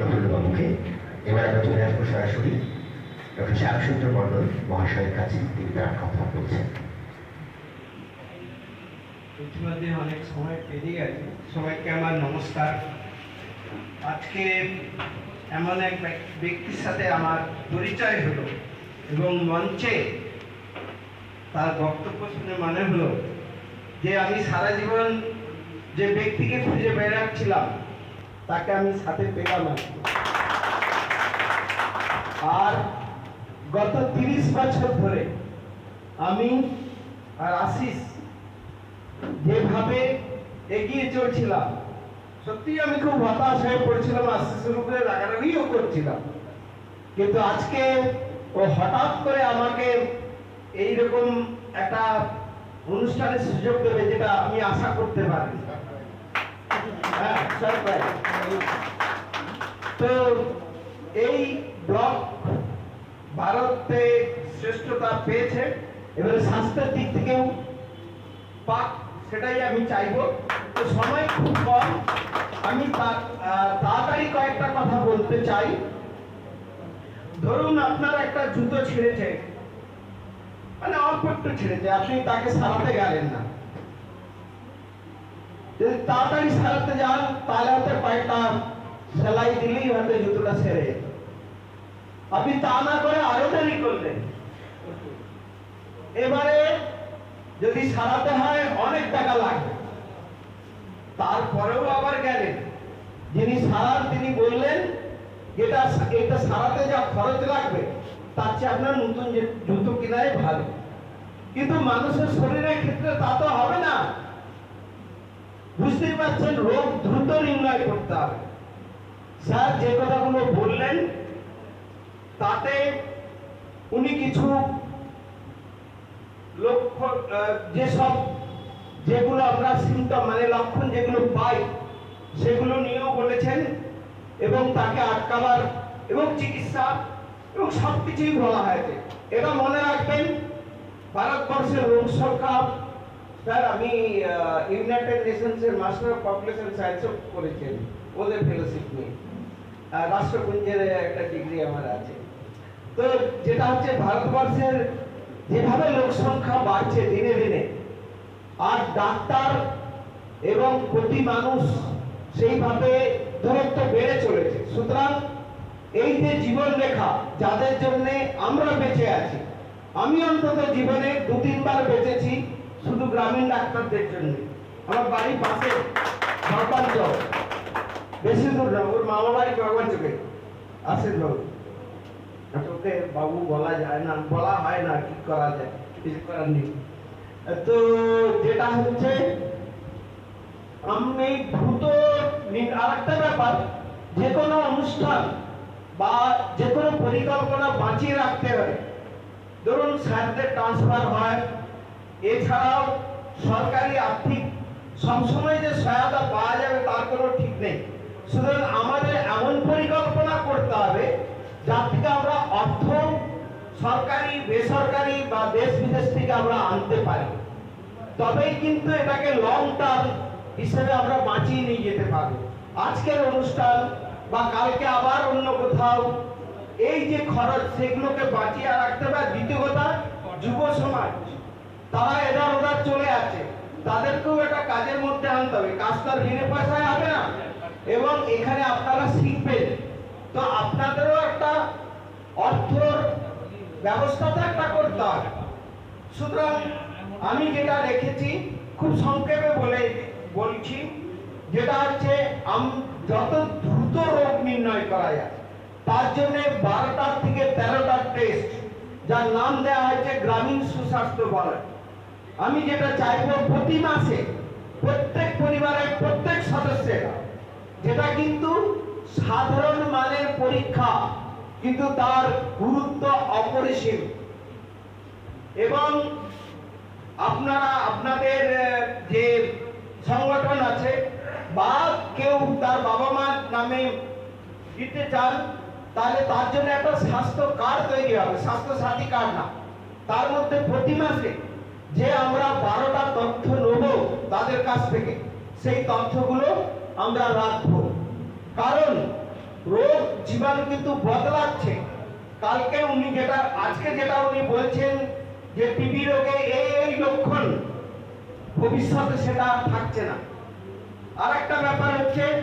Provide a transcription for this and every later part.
প্রফুল্লবাবুকে এবার আমরা চলে আসব সরাসরি ডক্টর শ্যামসুন্দর মণ্ডল মহাশয়ের কাছে, তিনি তার কথা বলছেন। ইতিমধ্যে অনেক সময় পেরিয়ে গেছে। সবাইকে আমার নমস্কার। আজকে এমন এক ব্যক্তির সাথে আমার পরিচয় হলো এবং মঞ্চে তার বক্তব্য শুনে মনে হলো যে আমি সারা জীবন যে ব্যক্তিকে খুঁজে বেড়াচ্ছিলাম তাকে আমি সাথে পেলাম আর গত তিরিশ বছর ধরে আমি আর আশিস যেভাবে এগিয়ে চলছিলাম সত্যি আমি খুব হতাশ হয়ে পড়েছিলাম, আশিসের উপরে রাগারাগিও করছিলাম। কিন্তু আজকে ও হঠাৎ করে আমাকে এইরকম একটা অনুষ্ঠানের সুযোগ দেবে যেটা আমি আশা করতে পারি হ্যাঁ surprise। তো এই ব্লক ভারতে শ্রেষ্ঠতা পেয়েছে, এবারে স্বাস্থ্যের থেকেও পাক, সেটাই আমি চাইব। তো সময় খুব কম। আমি তাড়াতাড়ি কয়েকটা কথা বলতে চাই। ধরুন আপনার একটা জুতো ছিঁড়েছে মানে অল্প একটু ছিঁড়েছে, আপনি তাকে সারাতে গেলেন না। যদি তাড়াতাড়ি সারাতে যান, তাহলে হয়তো কয়েকটা সেলাই দিলেই হয়তো জুতোটা যেত। আপনি তা না করে আরও দেরি করলেন। এবারে যদি সারাতে হয়, অনেক টাকা লাগবে তারপরেও আবার গেলেন। যিনি সারার তিনি বললেন, এটা এটা সারাতে যা খরচ লাগবে, তার চেয়ে আপনার নতুন জুতো কেনাই ভালো। কিন্তু মানুষের শরীরের ক্ষেত্রে তা তো হবে না। বুঝতেই পারছেন, রোগ দ্রুত নির্ণয় করতে হবে। স্যার, যে কথাগুলো বললেন, তাতে উনি কিছু লক্ষ্য যেসব যেগুলো আমরা সিমটম মানে লক্ষণ যেগুলো পাই, সেগুলো নিয়েও বলেছেন এবং তাকে আটকাবার এবং চিকিৎসা এবং সব কিছুই বলা হয়েছে। এটা মনে রাখবেন, ভারতবর্ষের রোগ সংখ্যা স্যার, আমি ইউনাইটেড নেশনসের মাস্টার অফ পপুলেশন সায়েন্সও করেছেন ওদের ফেলোশিপ নিয়ে। রাষ্ট্রপুঞ্জের একটা ডিগ্রি আমার আছে। তো যেটা হচ্ছে, ভারতবর্ষের যেভাবে লোক সংখ্যা বাড়ছে দিনে দিনে, আর ডাক্তার এবং প্রতি মানুষ সেইভাবে দূরত্ব বেড়ে চলেছে। সুতরাং এই যে জীবন রেখা যাদের জন্য আমরা বেঁচে আছি, আমি অন্তত জীবনে দু তিনবার বেঁচেছি শুধু গ্রামীণ ডাক্তারদের জন্য। আমার বাড়ির পাশে সরপাঞ্চল বেশি দূর না, ওর মামা বাড়ি করবাঞ্চকে আসেন বাবু। ওকে বাবু বলা যায় না, বলা হয় না কি করা যায়, কিছু করার নেই। তো যেটা হচ্ছে আমি নি- আরেকটা ব্যাপার, যে কোনো অনুষ্ঠান বা যে কোনো পরিকল্পনা বাঁচিয়ে রাখতে হয় ধরুন স্যারদের ট্রান্সফার হয় এছাড়াও সরকারি আর্থিক সবসময় যে সহায়তা পাওয়া যাবে তার কোনো ঠিক নেই। সুতরাং আমাদের এমন পরিকল্পনা করতে হবে যার থেকে আমরা অর্থ সরকারি, বেসরকারি বা দেশ বিদেশ থেকে আমরা আনতে পারি। তবেই কিন্তু এটাকে লং টার্ম হিসেবে আমরা বাঁচিয়ে নিয়ে যেতে পারব। আজকের অনুষ্ঠান বা কালকে আবার অন্য কোথাও, এই যে খরচ সেগুলোকে বাঁচিয়ে রাখতে হবে। দ্বিতীয় কথা, যুব সমাজ। তারা এদার ওদার চলে আছে তাদেরকেও এটা কাজের মধ্যে আনতে হবে। কাজ তার বিনে পয়সায় হবে না। এবং এখানে আপনারা শিখবেন। তো আপনাদেরও একটা অর্থর ব্যবস্থা তো একটা করতে হবে। সুতরাং আমি যেটা রেখেছি, খুব সংক্ষেপে বলে বলছি, যেটা হচ্ছে যত দ্রুত রোগ নির্ণয় করা যায়, তার জন্য বারোটার থেকে তেরোটার টেস্ট যার নাম দেওয়া হয়েছে গ্রামীণ সুস্বাস্থ্য বলে। আমি যেটা চাইব প্রতি মাসে প্রত্যেক পরিবারের প্রত্যেক সদস্যের, যেটা কিন্তু সাধারণ মানের পরীক্ষা, কিন্তু তার গুরুত্ব অপরিসীম। এবং আপনারা, আপনাদের যে সংগঠন আছে, বা কেউ তার বাবা মার নামে দিতে চান, তাহলে তার জন্য একটা স্বাস্থ্য কার্ড তৈরি হবে স্বাস্থ্য সাথী কার্ড না। তার মধ্যে প্রতি মাসে যে আমরা বারোটা তথ্য নেব তাদের কাছ থেকে, সেই তথ্যগুলো আমরা রাখব। কারণ রোগ জীবাণু কিন্তু বদলাচ্ছে। কালকে উনি যেটা, আজকে যেটা উনি বলছেন যে টিবি রোগে এই এই লক্ষণ, ভবিষ্যতে সেটা থাকছে না। আর একটা ব্যাপার হচ্ছে,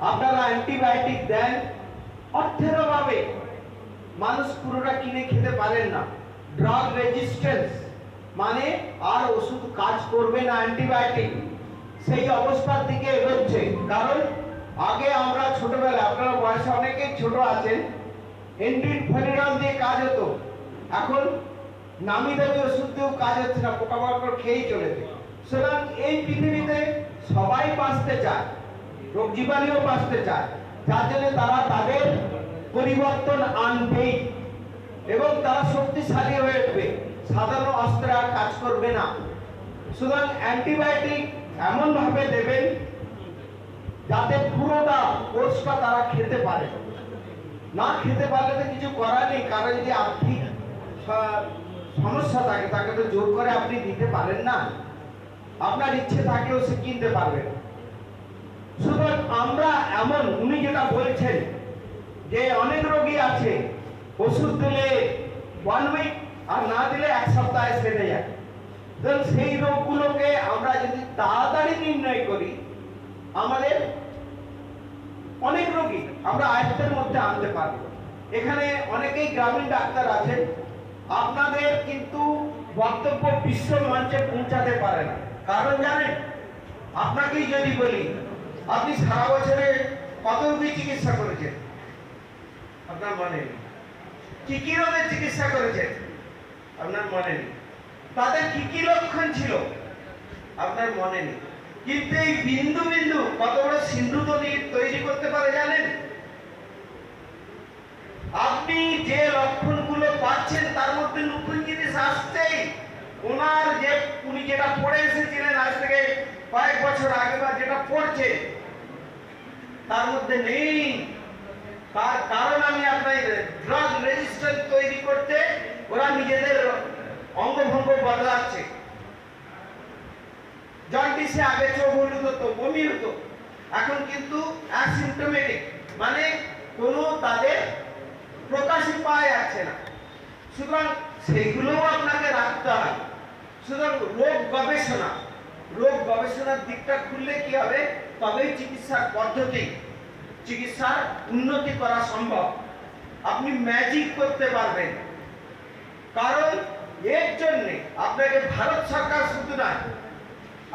আপনারা অ্যান্টিবায়োটিক দেন অর্থের অভাবে মানুষ পুরোটা কিনে খেতে পারেন না। Drug resistance. মানে আর ওষুধ কাজ করবে না, অ্যান্টিবায়োটিক। সেই অবস্থার দিকে এগোচ্ছে। কারণ আগে আমরা ছোটবেলায়, আপনারা বয়সে অনেকেই ছোট আছেন এন্টিন ফেরিডল দিয়ে কাজ হতো। এখন নামি দামি ওষুধ দিয়েও কাজ হচ্ছে না, পোকামাকড় খেয়েই চলেছে। সুতরাং এই পৃথিবীতে সবাই বাঁচতে চায়, রোগ জীবাণুও বাঁচতে চায়। যার জন্য তারা তাদের পরিবর্তন আনবেই এবং তারা শক্তিশালী হয়ে উঠবে। সাধারণ অস্ত্র আর কাজ করবে না। সুতরাং অ্যান্টিবায়োটিক এমন ভাবে দেবেন যাতে পুরোটা কোর্সটা তারা খেতে পারে। না খেতে পারলে তো কিছু করার নেই, কারণ যদি আর্থিক সমস্যা থাকে, তাকে তো জোর করে আপনি দিতে পারেন না। আপনার ইচ্ছে থাকলেও সে কিনতে পারবে। সুতরাং আমরা এমন, উনি যেটা বলছেন যে অনেক রোগী আছে, ওষুধ দিলে ওয়ান উইক আর না দিলে এক সপ্তাহে সেরে যায়। সুতরাং সেই রোগগুলোকে আমরা যদি তাড়াতাড়ি নির্ণয় করি, আমাদের অনেক রোগী আমরা আয়ত্তের মধ্যে আনতে পারব। এখানে অনেকেই গ্রামীণ ডাক্তার আছেন। আপনাদের কিন্তু বক্তব্য বিশ্ব মঞ্চে পৌঁছাতে পারে না। কারণ জানেন, আপনাকেই যদি বলি, আপনি সারা বছরে কত রোগী চিকিৎসা করেছেন? আপনার মনে কি? কি রোগের চিকিৎসা করেছেন? আপনার মনে নেই। তাদের কি কি লক্ষণ ছিল? আপনার মনে নেই। কিন্তু এই বিন্দু বিন্দু কত বড় সিন্ধু তৈরি করতে পারে জানেন? আপনি যে লক্ষণগুলো পাচ্ছেন তার মধ্যে নতুন জিনিস আসছেই। ওনার যে উনি যেটা পড়ে এসেছিলেন আজ থেকে কয়েক বছর আগে বা যেটা পড়ছে তার মধ্যে নেই। তার কারণ আমি আপনার ড্রাগ রেজিস্টার তৈরি করতে ওরা নিজেদের অঙ্গভঙ্গ বদলাচ্ছে। জন্ডিসে আগে চোখ হলুদ হতো বমি হতো। এখন কিন্তু অ্যাসিমটোমেটিক মানে কোনো তাদের প্রকাশই পাওয়া যাচ্ছে না। সুতরাং সেগুলোও আপনাকে রাখতে হয় সুতরাং রোগ গবেষণা, রোগ গবেষণার দিকটা খুললে কি হবে? তবেই চিকিৎসার পদ্ধতি, চিকিৎসার উন্নতি করা সম্ভব। আপনি ম্যাজিক করতে পারবেন। কারণ এর জন্যে আপনাকে ভারত সরকার শুধু নয়,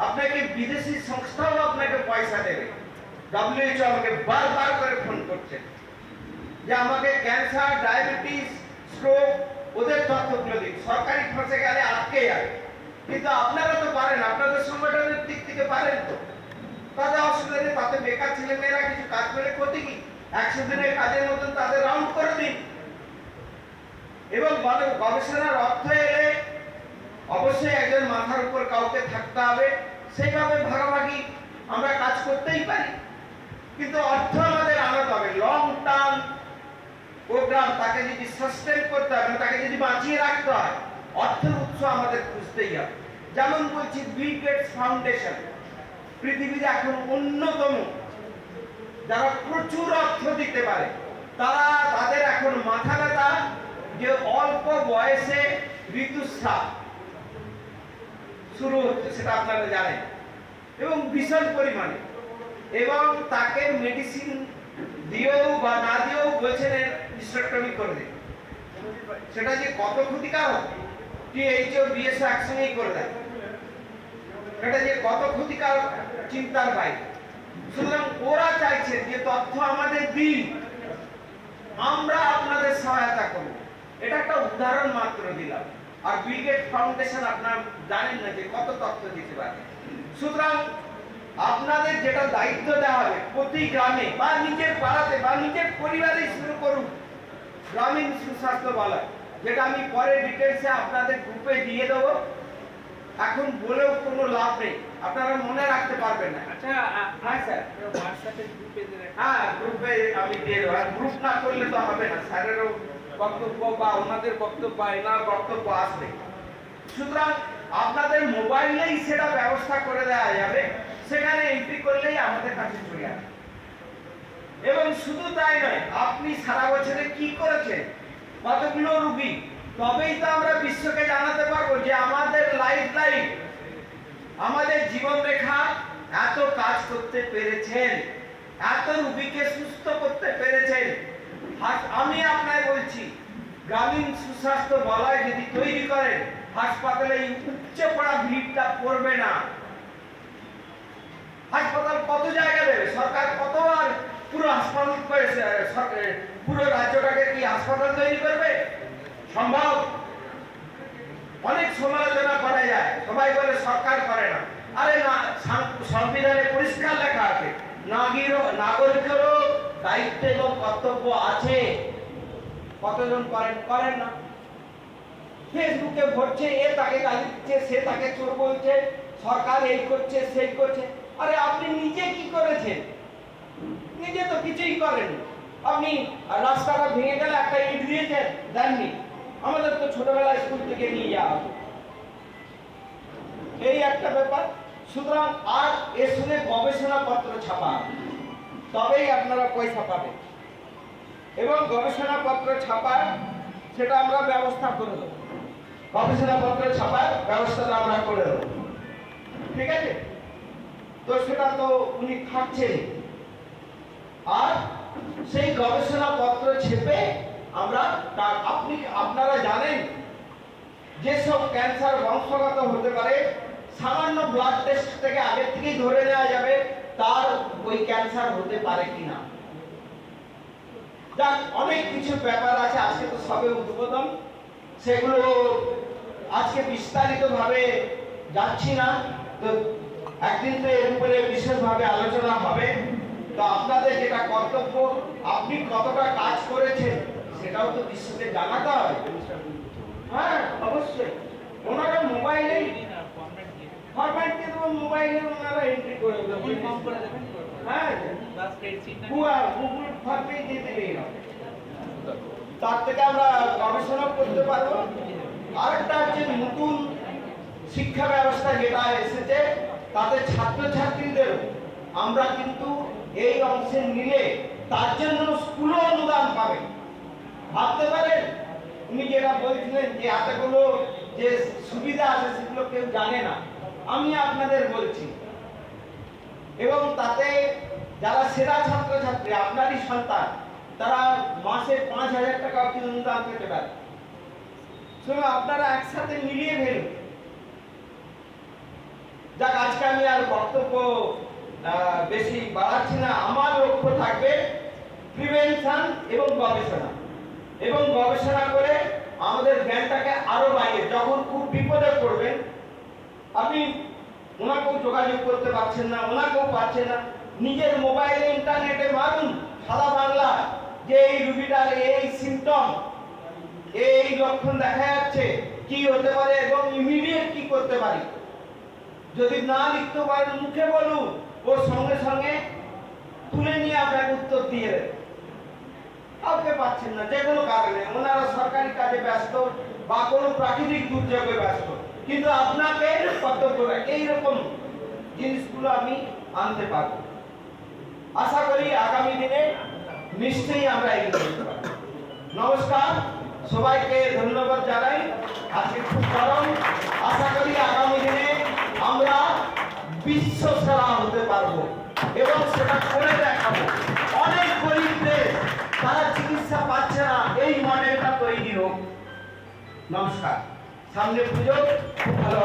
আপনাকে বিদেশি সংস্থাও আপনাকে পয়সা দেবে। ডব্লিউএইচও আমাকে বারবার করে ফোন করছে যে আমাকে ক্যান্সার, ডায়াবেটিস, স্ট্রোক, ওদের তথ্যগুলো দিন। সরকারি খরচে গেলে আটকে যাবে কিন্তু আপনারা তো পারেন, আপনাদের সংগঠনের দিক থেকে পারেন তো। তাদের অসুবিধা নেই তাতে বেকার ছেলেমেয়েরা কিছু কাজ করে ক্ষতি কি? একশো দিনের কাজের মতন তাদের রাউন্ড করে দিন। এবং গবে- গবেষণার অর্থ এলে অবশ্যই একজন মাথার উপর কাউকে থাকতে হবে। সেইভাবে ভাগাভাগি আমরা কাজ করতেই পারি। কিন্তু অর্থ আমাদের আনাতে হবে। লং টার্ম প্রোগ্রাম তাকে যদি সাস্টেন করতে হবে তাকে যদি বাঁচিয়ে রাখতে হয়, অর্থের উৎস আমাদের খুঁজতেই হবে। যেমন বলছি বিল গেটস ফাউন্ডেশন পৃথিবীর এখন অন্যতম। যারা প্রচুর অর্থ দিতে পারে, তারা তাদের এখন মাথা ব্যথা যে অল্প বয়সে ঋতুস্রাব শুরু হচ্ছে, সেটা আপনারা জানেন। এবং ভীষণ পরিমাণে। এবং তাকে মেডিসিন দিয়েও বা না দিয়েও বলছেন হিস্টেক্টমি করে দিন সেটা যে কত ক্ষতিকারক টিএইচও বিএসও একসঙ্গেই করে দেয়। এটা যে কত ক্ষতিকারক, চিন্তার বাইরে। সুতরাং ওরা চাইছে যে তথ্য আমাদের দিন আমরা আপনাদের সহায়তা করব। এটা একটা উদাহরণ মাত্র দিলাম। আর বিলগেট ফাউন্ডেশন আপনার জানেন না যে কত তথ্য দিতে পারে। সুতরাং আপনাদের যেটা দায়িত্ব দেওয়া হবে প্রতি গ্রামে বা নিজের পাড়াতে বা নিজের পরিবারে শুরু করুন। গ্রামীণ সুস্বাস্থ্য বলয় যেটা আমি পরে ডিটেলসে আপনাদের গ্রুপে দিয়ে দেবো। এখন বলেও কোনো লাভ নেই। আপনারা মনে রাখতে পারবেন না। আচ্ছা হ্যাঁ স্যার। হোয়াটসঅ্যাপে গ্রুপে হ্যাঁ গ্রুপে আমি দিয়ে দেবো। গ্রুপ না করলে তো হবে না। স্যারেরও বক্তব্য বা ওনাদের বক্তব্য, এনার বক্তব্য আসবে সুতরাং আপনাদের মোবাইলেই সেটা ব্যবস্থা করে দেওয়া যাবে। সেখানে এন্ট্রি করলেই আমাদের কাছে চলে আসবে। এবং শুধু তাই নয়, আপনি সারা বছরে কি করেছেন? কতগুলো রুগী? তবেই তো আমরা বিশ্বকে জানাতে পারব যে আমাদের লাইফ লাইফ আমাদের জীবন রেখা এত কাজ করতে পেরেছেন, এত রুগীকে সুস্থ করতে পেরেছেন। আমি আপনায় বলছি, গ্রামীণ সুস্বাস্থ্য বলয় যদি তৈরি করেন হাসপাতালে উপচে পড়া ভিড়টা পড়বে না। হাসপাতাল কত জায়গা দেবে? সরকার কতবার পুরো হাসপাতাল পুরো রাজ্যটাকে কি হাসপাতাল তৈরি করবে? সম্ভব? অনেক সমালোচনা করা যায়, সবাই বলে সরকার করে না। আরে না সংবিধানে পরিষ্কার লেখা আছে নাগরিকেরও দায়িত্ব এবং কর্তব্য আছে। কতজন করেন? করেন না। ফেসবুকে ভরছে, এ তাকে গালি দিচ্ছে, সে তাকে চোর বলছে, সরকার এই করছে, সেই করছে। আরে আপনি নিজে কি করেছেন? নিজে তো কিছুই করেননি আপনি রাস্তাটা ভেঙে গেলে একটা ইট দিয়েছেন, দেননি। আমাদের তো ছোটবেলায় স্কুল থেকে নিয়ে যাওয়া। এই একটা ব্যাপার। সুতরাং আর এর সঙ্গে গবেষণাপত্র ছাপা। তবেই আপনারা পয়সা পাবেন। এবং গবেষণাপত্র ছাপার সেটা আমরা ব্যবস্থা করে দেবো। গবেষণাপত্র ছাপার ব্যবস্থাটা আমরা করে দেবো। ঠিক আছে? তো সেটা তো উনি খাচ্ছেন আর সেই গবেষণাপত্র ছেপে আমরা তা- আপনি আপনারা জানেন, যেসব ক্যান্সার বংশগত হতে পারে, সামান্য ব্লাড টেস্ট থেকে আগের থেকেই ধরে নেওয়া যাবে। তার ওই ক্যান্সার হতে পারে কিনা। যাক, অনেক কিছু ব্যাপার আছে, আজকে তো সবে উদ্বোধন। সেগুলো আজকে বিস্তারিতভাবে যাচ্ছি না। তো একদিন তো এর উপরে বিশেষভাবে আলোচনা হবে। তো আপনাদের যেটা কর্তব্য, আপনি কতটা কাজ করেছেন সেটাও তো বিশ্বকে জানাতে হবে। হ্যাঁ অবশ্যই। ওনারা মোবাইলে ফরম্যাট দিয়ে দেবো মোবাইলে ওনারা এন্ট্রি করে দেবেন? হ্যাঁ। গুগল গুগল ফর্মে দিয়ে দিলেই হবে। তার থেকে আমরা গবেষণা করতে পারব। আরেকটা হচ্ছে নতুন শিক্ষা ব্যবস্থা যেটা এসেছে তাতে ছাত্রছাত্রীদের আমরা কিন্তু এই অংশে নিলে তার জন্য স্কুলও অনুদান পাবে। ভাবতে পারেন? উনি যেটা বলছিলেন যে এতগুলো যে সুবিধা আছে সেগুলো কেউ জানে না। আমি আপনাদের বলছি। এবং তাতে যারা সেরা ছাত্রছাত্রী, আপনারই সন্তান, তারা মাসে পাঁচ হাজার টাকা অব্দি অনুদান পেতে পারে। শুনুন, আপনারা একসাথে মিলিয়ে ফেলুন। যাক, আজকে আমি আর বক্তব্য বেশি বাড়াচ্ছি না। আমার লক্ষ্য থাকবে প্রিভেনশন এবং গবেষণা। এবং গবেষণা করে আমাদের জ্ঞানটাকে আরও বাইরে যখন খুব বিপদে পড়বেন আপনি ওনাকেও যোগাযোগ করতে পারছেন না, ওনাকেও পাচ্ছেন না। নিজের মোবাইলে ইন্টারনেটে মারুন সাদা বাংলা। যে এই রুগীটার এই সিমটম এই লক্ষণ দেখা যাচ্ছে, কি হতে পারে এবং ইমিডিয়েট কি করতে পারি? যদি না লিখতে পারেন, মুখে বলুন, ওর সঙ্গে সঙ্গে তুলে নিয়ে আপনাকে উত্তর দিয়ে দেবে। কাউকে পাচ্ছেন না, যে কোনো কারণে। ওনারা সরকারি কাজে ব্যস্ত, বা কোনো প্রাকৃতিক দুর্যোগে ব্যস্ত। কিন্তু আপনাকে এইরকম জিনিসগুলো আমি আনতে পারব। আশা করি আগামী দিনে নিশ্চয়ই আমরা এগিয়ে যেতে নমস্কার, সবাইকে ধন্যবাদ জানাই। আজকে খুব গরম। আশা করি আগামী দিনে আমরা বিশ্ব সেরা হতে পারব এবং সেটা করে দেখাবো। অনেক গরিব দেশ, তারা চিকিৎসা পাচ্ছে না। এই মডেলটা তৈরি হোক। নমস্কার। সামনে পুজো খুব ভালো